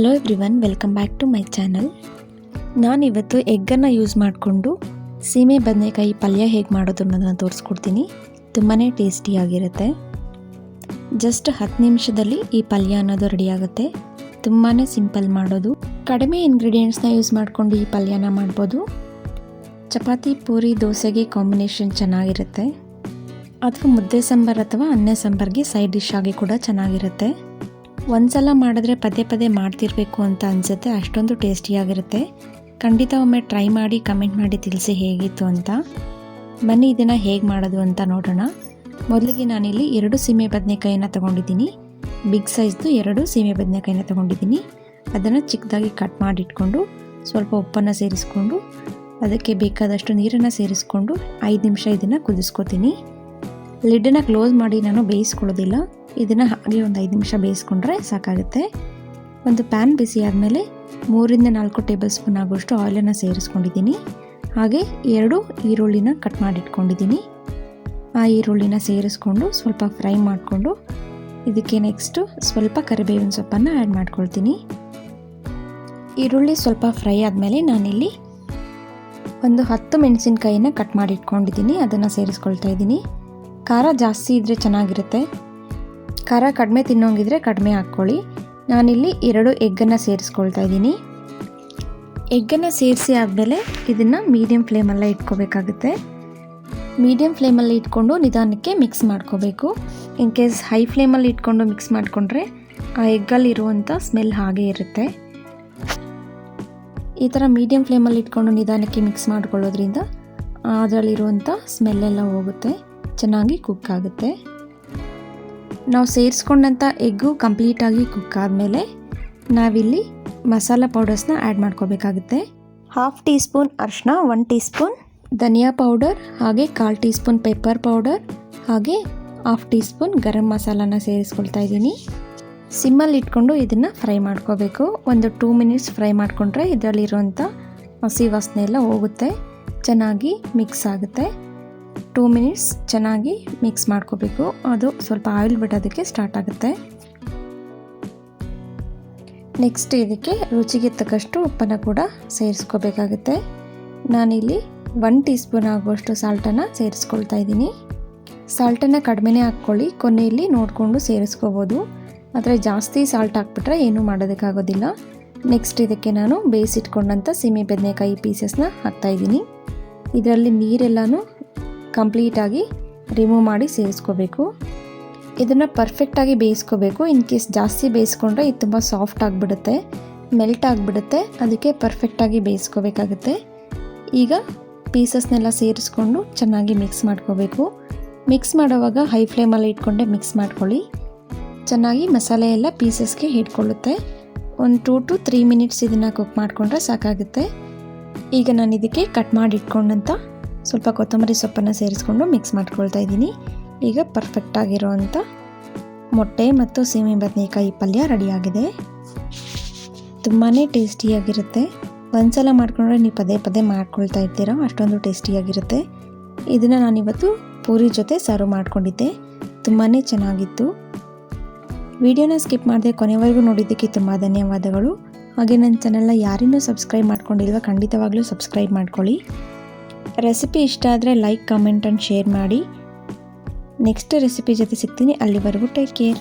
Hello everyone welcome back to my channel ನಾನಿವತ್ತು ಎಗ್ಗನ್ನು use ಮಾಡಿಕೊಂಡು ಸೀಮೆ ಬದನೆಕಾಯಿ ಪಲ್ಯ ಹೇಗೆ ಮಾಡೋದು ಅನ್ನೋದನ್ನು ತೋರಿಸ್ಕೊಡ್ತೀನಿ. ತುಂಬಾ ಟೇಸ್ಟಿಯಾಗಿರುತ್ತೆ ಜಸ್ಟ್ ಹತ್ತು ನಿಮಿಷದಲ್ಲಿ ಈ ಪಲ್ಯ ಅನ್ನೋದು ರೆಡಿ ಆಗುತ್ತೆ. ತುಂಬಾ ಸಿಂಪಲ್ ಮಾಡೋದು. ಕಡಿಮೆ ಇಂಗ್ರೀಡಿಯೆಂಟ್ಸ್ನ ಯೂಸ್ ಮಾಡಿಕೊಂಡು ಈ ಪಲ್ಯನ ಮಾಡ್ಬೋದು. ಚಪಾತಿ, ಪೂರಿ, ದೋಸೆಗೆ ಕಾಂಬಿನೇಷನ್ ಚೆನ್ನಾಗಿರುತ್ತೆ. ಅಥವಾ ಮುದ್ದೆ ಸಾಂಬಾರು ಅಥವಾ ಅನ್ನ ಸಾಂಬಾರಿಗೆ ಸೈಡ್ ಡಿಶ್ ಆಗಿ ಕೂಡ ಚೆನ್ನಾಗಿರುತ್ತೆ. ಒಂದ್ಸಲ ಮಾಡಿದ್ರೆ ಪದೇ ಪದೇ ಮಾಡ್ತಿರ್ಬೇಕು ಅಂತ ಅನಿಸುತ್ತೆ, ಅಷ್ಟೊಂದು ಟೇಸ್ಟಿಯಾಗಿರುತ್ತೆ. ಖಂಡಿತ ಒಮ್ಮೆ ಟ್ರೈ ಮಾಡಿ, ಕಮೆಂಟ್ ಮಾಡಿ ತಿಳಿಸಿ ಹೇಗಿತ್ತು ಅಂತ. ಬನ್ನಿ ಇದನ್ನು ಹೇಗೆ ಮಾಡೋದು ಅಂತ ನೋಡೋಣ. ಮೊದಲಿಗೆ ನಾನಿಲ್ಲಿ ಎರಡು ಸೀಮೆ ಬದನೆಕಾಯಿನ ತೊಗೊಂಡಿದ್ದೀನಿ. ಬಿಗ್ ಸೈಜ್ದು ಎರಡು ಸೀಮೆ ಬದನೆಕಾಯಿನ ತೊಗೊಂಡಿದ್ದೀನಿ. ಅದನ್ನು ಚಿಕ್ಕದಾಗಿ ಕಟ್ ಮಾಡಿಟ್ಕೊಂಡು, ಸ್ವಲ್ಪ ಉಪ್ಪನ್ನು ಸೇರಿಸ್ಕೊಂಡು, ಅದಕ್ಕೆ ಬೇಕಾದಷ್ಟು ನೀರನ್ನು ಸೇರಿಸ್ಕೊಂಡು ಐದು ನಿಮಿಷ ಇದನ್ನು ಕುದಿಸ್ಕೋತೀನಿ. ಲಿಡ್ಡನ್ನು ಕ್ಲೋಸ್ ಮಾಡಿ ನಾನು ಬೇಯಿಸ್ಕೊಳ್ಳೋದಿಲ್ಲ. ಇದನ್ನು ಹಾಗೆ ಒಂದು ಐದು ನಿಮಿಷ ಬೇಯಿಸ್ಕೊಂಡ್ರೆ ಸಾಕಾಗುತ್ತೆ. ಒಂದು ಪ್ಯಾನ್ ಬಿಸಿ ಆದಮೇಲೆ ಮೂರಿಂದ ನಾಲ್ಕು ಟೇಬಲ್ ಸ್ಪೂನ್ ಆಗುವಷ್ಟು ಆಯಿಲನ್ನು ಸೇರಿಸ್ಕೊಂಡಿದ್ದೀನಿ. ಹಾಗೆ ಎರಡು ಈರುಳ್ಳಿನ ಕಟ್ ಮಾಡಿಟ್ಕೊಂಡಿದ್ದೀನಿ. ಆ ಈರುಳ್ಳಿನ ಸೇರಿಸ್ಕೊಂಡು ಸ್ವಲ್ಪ ಫ್ರೈ ಮಾಡಿಕೊಂಡು ಇದಕ್ಕೆ ನೆಕ್ಸ್ಟು ಸ್ವಲ್ಪ ಕರಿಬೇವಿನ ಸೊಪ್ಪನ್ನು ಆ್ಯಡ್ ಮಾಡ್ಕೊಳ್ತೀನಿ. ಈರುಳ್ಳಿ ಸ್ವಲ್ಪ ಫ್ರೈ ಆದಮೇಲೆ ನಾನಿಲ್ಲಿ ಒಂದು ಹತ್ತು ಮೆಣಸಿನ್ಕಾಯಿನ ಕಟ್ ಮಾಡಿಟ್ಕೊಂಡಿದ್ದೀನಿ. ಅದನ್ನು ಸೇರಿಸ್ಕೊಳ್ತಾ ಇದ್ದೀನಿ. ಖಾರ ಜಾಸ್ತಿ ಇದ್ದರೆ ಚೆನ್ನಾಗಿರುತ್ತೆ. ಖಾರ ಕಡಿಮೆ ತಿನ್ನೋಂಗಿದ್ರೆ ಕಡಿಮೆ ಹಾಕ್ಕೊಳ್ಳಿ. ನಾನಿಲ್ಲಿ ಎರಡು ಎಗ್ಗನ್ನು ಸೇರಿಸ್ಕೊಳ್ತಾ ಇದ್ದೀನಿ. ಎಗ್ಗನ್ನು ಸೇರಿಸಿ ಆದಮೇಲೆ ಇದನ್ನು ಮೀಡಿಯಮ್ ಫ್ಲೇಮಲ್ಲೇ ಇಟ್ಕೋಬೇಕಾಗುತ್ತೆ. ಮೀಡಿಯಮ್ ಫ್ಲೇಮಲ್ಲಿ ಇಟ್ಕೊಂಡು ನಿಧಾನಕ್ಕೆ ಮಿಕ್ಸ್ ಮಾಡ್ಕೋಬೇಕು. ಇನ್ ಕೇಸ್ ಹೈ ಫ್ಲೇಮಲ್ಲಿ ಇಟ್ಕೊಂಡು ಮಿಕ್ಸ್ ಮಾಡಿಕೊಂಡ್ರೆ ಆ ಎಗ್ಗಲ್ಲಿರುವಂಥ ಸ್ಮೆಲ್ ಹಾಗೆ ಇರುತ್ತೆ. ಈ ಥರ ಮೀಡಿಯಮ್ ಫ್ಲೇಮಲ್ಲಿ ಇಟ್ಕೊಂಡು ನಿಧಾನಕ್ಕೆ ಮಿಕ್ಸ್ ಮಾಡ್ಕೊಳ್ಳೋದ್ರಿಂದ ಅದರಲ್ಲಿರುವಂಥ ಸ್ಮೆಲ್ಲೆಲ್ಲ ಹೋಗುತ್ತೆ. ಚೆನ್ನಾಗಿ ಕುಕ್ ಆಗುತ್ತೆ. ನಾವು ಸೇರಿಸ್ಕೊಂಡಂಥ ಎಗ್ಗು ಕಂಪ್ಲೀಟಾಗಿ ಕುಕ್ ಆದಮೇಲೆ ನಾವಿಲ್ಲಿ ಮಸಾಲ ಪೌಡರ್ಸ್ನ ಆ್ಯಡ್ ಮಾಡ್ಕೋಬೇಕಾಗುತ್ತೆ. ಹಾಫ್ ಟೀ ಸ್ಪೂನ್ ಅರಿಶಿನ ಒನ್ ಟೀ ಸ್ಪೂನ್ ಧನಿಯಾ ಪೌಡರ್ ಹಾಗೆ ಕಾಲು ಟೀ ಸ್ಪೂನ್ ಪೆಪ್ಪರ್ ಪೌಡರ್ ಹಾಗೆ ಹಾಫ್ ಟೀ ಸ್ಪೂನ್ ಗರಂ ಮಸಾಲಾನ ಸೇರಿಸ್ಕೊಳ್ತಾ ಇದ್ದೀನಿ. ಸಿಮ್ಮಲ್ಲಿ ಇಟ್ಕೊಂಡು ಇದನ್ನು ಫ್ರೈ ಮಾಡ್ಕೋಬೇಕು. ಒಂದು ಟೂ ಮಿನಿಟ್ಸ್ ಫ್ರೈ ಮಾಡಿಕೊಂಡ್ರೆ ಇದರಲ್ಲಿರುವಂಥ ಹಸಿ ವಾಸನೆ ಎಲ್ಲ ಹೋಗುತ್ತೆ. ಚೆನ್ನಾಗಿ ಮಿಕ್ಸ್ ಆಗುತ್ತೆ. ಟೂ ಮಿನಿಟ್ಸ್ ಚೆನ್ನಾಗಿ ಮಿಕ್ಸ್ ಮಾಡ್ಕೋಬೇಕು. ಅದು ಸ್ವಲ್ಪ ಆಯಿಲ್ ಬಿಡೋದಕ್ಕೆ ಸ್ಟಾರ್ಟ್ ಆಗುತ್ತೆ. ನೆಕ್ಸ್ಟ್ ಇದಕ್ಕೆ ರುಚಿಗೆ ತಕ್ಕಷ್ಟು ಉಪ್ಪನ್ನು ಕೂಡ ಸೇರಿಸ್ಕೋಬೇಕಾಗುತ್ತೆ. ನಾನಿಲ್ಲಿ ಒನ್ ಟೀ ಸ್ಪೂನ್ ಆಗುವಷ್ಟು ಸಾಲ್ಟನ್ನು ಸೇರಿಸ್ಕೊಳ್ತಾ ಇದ್ದೀನಿ. ಸಾಲ್ಟನ್ನು ಕಡಿಮೆನೇ ಹಾಕ್ಕೊಳ್ಳಿ. ಕೊನೆಯಲ್ಲಿ ನೋಡಿಕೊಂಡು ಸೇರಿಸ್ಕೋಬೋದು. ಆದರೆ ಜಾಸ್ತಿ ಸಾಲ್ಟ್ ಹಾಕ್ಬಿಟ್ರೆ ಏನೂ ಮಾಡೋದಕ್ಕಾಗೋದಿಲ್ಲ. ನೆಕ್ಸ್ಟ್ ಇದಕ್ಕೆ ನಾನು ಬೇಯಿಸಿಟ್ಕೊಂಡಂಥ ಸೀಮೆ ಬದನೆಕಾಯಿ ಪೀಸಸ್ನ ಹಾಕ್ತಾಯಿದ್ದೀನಿ ಇದರಲ್ಲಿ ನೀರೆಲ್ಲನೂ ಕಂಪ್ಲೀಟಾಗಿ ರಿಮೂವ್ ಮಾಡಿ ಸೇರಿಸ್ಕೋಬೇಕು. ಇದನ್ನು ಪರ್ಫೆಕ್ಟಾಗಿ ಬೇಯಿಸ್ಕೋಬೇಕು. ಇನ್ ಕೇಸ್ ಜಾಸ್ತಿ ಬೇಯಿಸ್ಕೊಂಡ್ರೆ ಇದು ತುಂಬ ಸಾಫ್ಟ್ ಆಗಿಬಿಡುತ್ತೆ, ಮೆಲ್ಟ್ ಆಗಿಬಿಡುತ್ತೆ. ಅದಕ್ಕೆ ಪರ್ಫೆಕ್ಟಾಗಿ ಬೇಯಿಸ್ಕೋಬೇಕಾಗುತ್ತೆ. ಈಗ ಪೀಸಸ್ನೆಲ್ಲ ಸೇರಿಸ್ಕೊಂಡು ಚೆನ್ನಾಗಿ ಮಿಕ್ಸ್ ಮಾಡ್ಕೋಬೇಕು. ಮಿಕ್ಸ್ ಮಾಡೋವಾಗ ಹೈ ಫ್ಲೇಮಲ್ಲಿ ಇಟ್ಕೊಂಡೆ ಮಿಕ್ಸ್ ಮಾಡ್ಕೊಳ್ಳಿ. ಚೆನ್ನಾಗಿ ಮಸಾಲೆ ಎಲ್ಲ ಪೀಸಸ್ಗೆ ಹಿಡ್ಕೊಳ್ಳುತ್ತೆ. ಒಂದು ಟೂ ಟು ತ್ರೀ ಮಿನಿಟ್ಸ್ ಇದನ್ನು ಕುಕ್ ಮಾಡಿಕೊಂಡ್ರೆ ಸಾಕಾಗುತ್ತೆ. ಈಗ ನಾನು ಇದಕ್ಕೆ ಕಟ್ ಮಾಡಿ ಇಟ್ಕೊಂಡಂಥ ಸ್ವಲ್ಪ ಕೊತ್ತಂಬರಿ ಸೊಪ್ಪನ್ನು ಸೇರಿಸ್ಕೊಂಡು ಮಿಕ್ಸ್ ಮಾಡ್ಕೊಳ್ತಾ ಇದ್ದೀನಿ. ಈಗ ಪರ್ಫೆಕ್ಟಾಗಿರೋವಂಥ ಮೊಟ್ಟೆ ಮತ್ತು ಸೀಮೆ ಬದನೆಕಾಯಿ ಪಲ್ಯ ರೆಡಿಯಾಗಿದೆ ತುಂಬಾ ಟೇಸ್ಟಿಯಾಗಿರುತ್ತೆ ಒಂದ್ಸಲ ಮಾಡ್ಕೊಂಡ್ರೆ ನೀವು ಪದೇ ಪದೇ ಮಾಡ್ಕೊಳ್ತಾ ಇರ್ತೀರ, ಅಷ್ಟೊಂದು ಟೇಸ್ಟಿಯಾಗಿರುತ್ತೆ ಇದನ್ನು ನಾನಿವತ್ತು ಪೂರಿ ಜೊತೆ ಸರ್ವ್ ಮಾಡ್ಕೊಂಡಿದ್ದೆ. ತುಂಬಾ ಚೆನ್ನಾಗಿತ್ತು. ವಿಡಿಯೋನ ಸ್ಕಿಪ್ ಮಾಡಿದೆ ಕೊನೆವರೆಗೂ ನೋಡಿದ್ದಕ್ಕೆ ತುಂಬ ಧನ್ಯವಾದಗಳು. ಹಾಗೆ ನನ್ನ ಚಾನಲ್ನ ಯಾರಿನ್ನೂ ಸಬ್ಸ್ಕ್ರೈಬ್ ಮಾಡ್ಕೊಂಡಿಲ್ವ, ಖಂಡಿತವಾಗ್ಲೂ ಸಬ್ಸ್ಕ್ರೈಬ್ ಮಾಡ್ಕೊಳ್ಳಿ. ರೆಸಿಪಿ ಇಷ್ಟ ಆದರೆ ಲೈಕ್ ಕಮೆಂಟ್ ಆ್ಯಂಡ್ ಶೇರ್ ಮಾಡಿ. ನೆಕ್ಸ್ಟ್ ರೆಸಿಪಿ ಜೊತೆ ಸಿಗ್ತೀನಿ. ಅಲ್ಲಿವರೆಗೂ ಟೇಕ್ ಕೇರ್